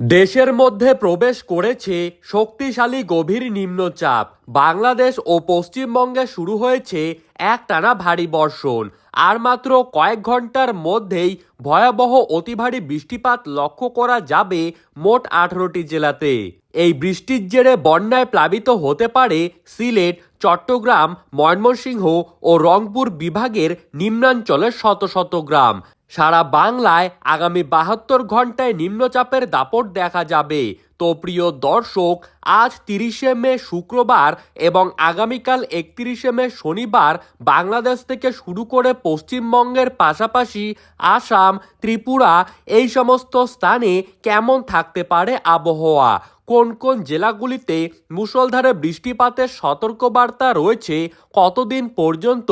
দেশের মধ্যে প্রবেশ করেছে শক্তিশালী গভীর নিম্নচাপ। বাংলাদেশ ও পশ্চিমবঙ্গে শুরু হয়েছে একটানা ভারী বর্ষণ। আর মাত্র কয়েক ঘণ্টার মধ্যেই ভয়াবহ অতি ভারী বৃষ্টিপাত লক্ষ্য করা যাবে মোট আঠারোটি জেলাতে। এই বৃষ্টির জেরে বন্যায় প্লাবিত হতে পারে সিলেট, চট্টগ্রাম, ময়মনসিংহ ও রংপুর বিভাগের নিম্নাঞ্চলের শত শত গ্রাম। সারা বাংলায় আগামী বাহাত্তর ঘন্টায় নিম্নচাপের দাপট দেখা যাবে। তো প্রিয় দর্শক, আজ তিরিশে মে শুক্রবার এবং আগামীকাল একত্রিশে মে শনিবার বাংলাদেশ থেকে শুরু করে পশ্চিমবঙ্গের পাশাপাশি আসাম, ত্রিপুরা এই সমস্ত স্থানে কেমন থাকতে পারে আবহাওয়া? কোন কোন জেলাগুলিতে মুষলধারে বৃষ্টিপাতের সতর্কবার্তা রয়েছে, কতদিন পর্যন্ত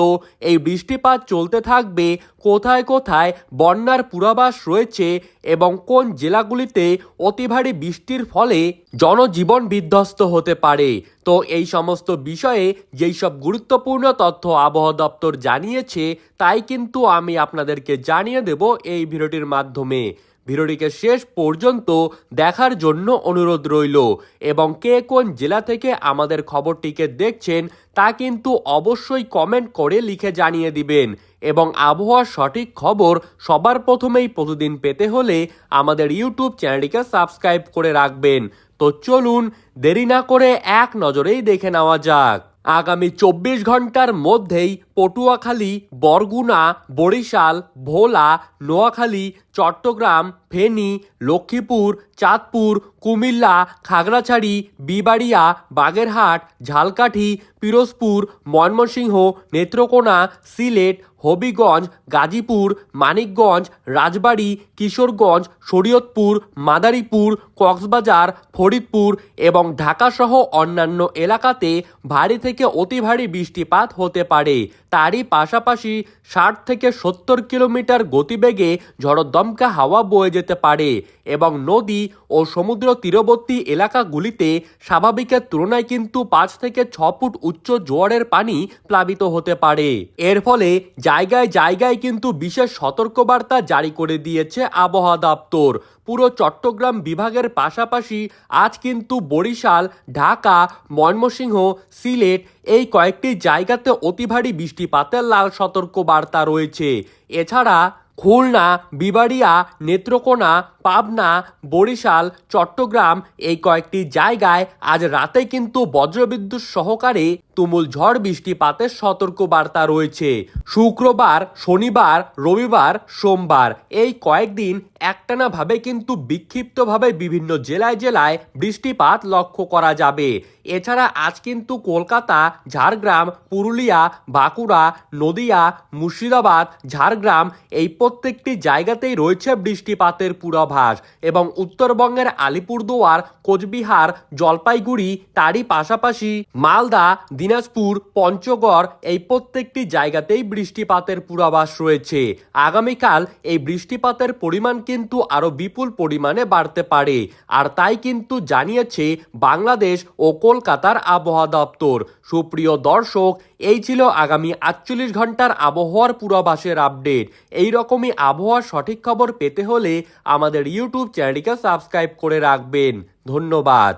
এই বৃষ্টিপাত চলতে থাকবে, কোথায় কোথায় বন্যার পূর্বাভাস রয়েছে এবং কোন জেলাগুলিতে অতি ভারী বৃষ্টির ফলে জনজীবন বিধ্বস্ত হতে পারে? তো এই সমস্ত বিষয়ে যেই সব গুরুত্বপূর্ণ তথ্য আবহাওয়া দপ্তর জানিয়েছে, তাই কিন্তু আমি আপনাদেরকে জানিয়ে দেব এই ভিডিওটির মাধ্যমে। ভিডিওটিকে শেষ পর্যন্ত দেখার জন্য অনুরোধ রইল। এবং কে কোন জেলা থেকে আমাদের খবরটিকে দেখছেন তা কিন্তু অবশ্যই কমেন্ট করে লিখে জানিয়ে দিবেন। এবং আবহাওয়ার সঠিক খবর সবার প্রথমেই প্রতিদিন পেতে হলে আমাদের ইউটিউব চ্যানেলটিকে সাবস্ক্রাইব করে রাখবেন। তো চলুন, দেরি না করে এক নজরেই দেখে নেওয়া যাক। আগামী চব্বিশ ঘণ্টার মধ্যেই পটুয়াখালী, বরগুনা, বরিশাল, ভোলা, নোয়াখালী, চট্টগ্রাম, ফেনী, লক্ষ্মীপুর, চাঁদপুর, কুমিল্লা, খাগড়াছড়ি, বিবাড়িয়া, বাগেরহাট, ঝালকাঠি, পিরোজপুর, ময়মনসিংহ, নেত্রকোনা, সিলেট, হবিগঞ্জ, গাজীপুর, মানিকগঞ্জ, রাজবাড়ী, কিশোরগঞ্জ, শরীয়তপুর, মাদারীপুর, কক্সবাজার, ফরিদপুর এবং ঢাকাসহ অন্যান্য এলাকাতে ভারী থেকে অতি ভারী বৃষ্টিপাত হতে পারে। তারই পাশাপাশি ষাট থেকে সত্তর কিলোমিটার গতিবেগে ঝড়দমকা হাওয়া বয়ে যেতে পারে এবং নদী ও সমুদ্র তীরবর্তী এলাকাগুলিতে স্বাভাবিকের তুলনায় কিন্তু পাঁচ থেকে ছ ফুট উচ্চ জোয়ারের পানি প্লাবিত হতে পারে। এর ফলে জায়গায় জায়গায় কিন্তু বিশেষ সতর্কবার্তা জারি করে দিয়েছে আবহাওয়া দপ্তর। পুরো চট্টগ্রাম বিভাগের পাশাপাশি আজ কিন্তু বরিশাল, ঢাকা, ময়মনসিংহ, সিলেট এই কয়েকটি জায়গাতে অতি ভারী বৃষ্টিপাতের লাল সতর্ক বার্তা রয়েছে। এছাড়া খুলনা, বিবাড়িয়া, নেত্রকোনা, পাবনা, বরিশাল, চট্টগ্রাম এই কয়েকটি জায়গায় আজ রাতে কিন্তু বজ্রবিদ্যুৎ সহকারে তুমুল ঝড় বৃষ্টিপাতের সতর্ক বার্তা রয়েছে। শুক্রবার, শনিবার, রবিবার, সোমবার এই কয়েকদিন একটানা ভাবে কিন্তু বিক্ষিপ্তভাবে বিভিন্ন জেলায় জেলায় বৃষ্টিপাত লক্ষ্য করা যাবে। এছাড়া আজ কিন্তু কলকাতা, ঝাড়গ্রাম, পুরুলিয়া, বাঁকুড়া, নদিয়া, মুর্শিদাবাদ, ঝাড়গ্রাম এই প্রত্যেকটি জায়গাতেই রয়েছে বৃষ্টিপাতের পূর্বাভাস এবং উত্তরবঙ্গের আলিপুরদুয়ার, কোচবিহার, জলপাইগুড়ি, তারই পাশাপাশি মালদা, দিনাজপুর, পঞ্চগড় এই প্রত্যেকটি জায়গাতেই বৃষ্টিপাতের পূর্বাভাস রয়েছে। আগামীকাল এই বৃষ্টিপাতের পরিমাণ কিন্তু আরও বিপুল পরিমাণে বাড়তে পারে। আর তাই কিন্তু জানিয়েছে বাংলাদেশ ও কলকাতার আবহাওয়া দপ্তর। সুপ্রিয় দর্শক এই ছিল আগামী আটচল্লিশ ঘণ্টার আবহাওয়ার পূর্বাভাসের আপডেট। এই রকমই আবহাওয়ার সঠিক খবর পেতে হলে আমাদের ইউটিউব চ্যানেলটিকে সাবস্ক্রাইব করে রাখবেন। ধন্যবাদ।